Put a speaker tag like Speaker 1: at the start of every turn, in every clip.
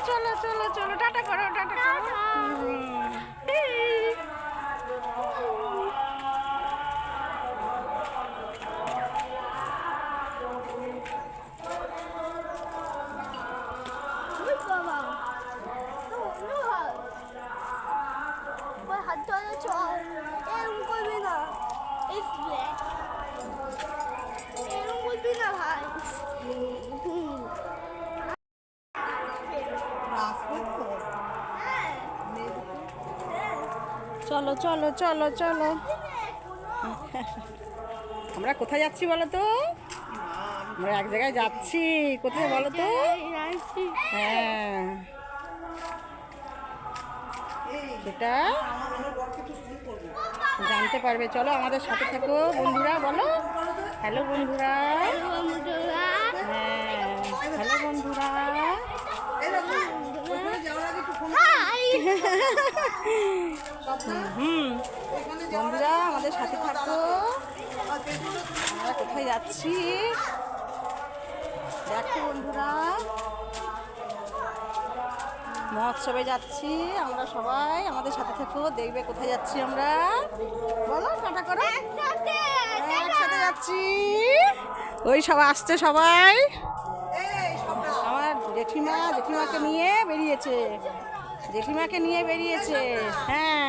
Speaker 1: চলো চলো চলো টাটা করো টাটা করো।
Speaker 2: হাত ধরে চল এরকম করবি না। ইস ব্ল্যাক এরকম করবি না ভাই হুম। হ্যাঁ। হ্যাঁ।
Speaker 1: চলো চলো চলো চলো। আমরা কোথায় যাচ্ছি বলো তো? আমরা এক জায়গায় যাচ্ছি। কোথায় বলো তো? হ্যাঁ। সেটা জানতে পারবে। চলো আমাদের সাথে থাকো, বন্ধুরা, বলো। হ্যালো বন্ধুরা। হ্যাঁ হ্যালো বন্ধুরা। হুম। বন্ধুরা আমাদের সাথে থাকো। আমরা কোথায় যাচ্ছি? দেখো বন্ধুরা। মহোৎসবে যাচ্ছি আমরা সবাই আমাদের সাথে থাকো দেখবে কোথায় যাচ্ছি আমরা। বলো টাটা করো। একসাথে যাচ্ছি। ওই সবাই। আসছে সবাই। আমার জেঠিমা জেঠিমাকে নিয়ে বেরিয়েছে। জেঠিমাকে নিয়ে বেরিয়েছে। হ্যাঁ।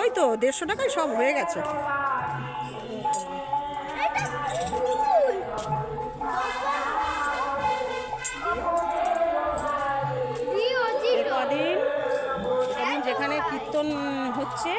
Speaker 1: ওই তো দেড়শো টাকায় সব হয়ে গেছে। কদিন যেখানে কীর্তন হচ্ছে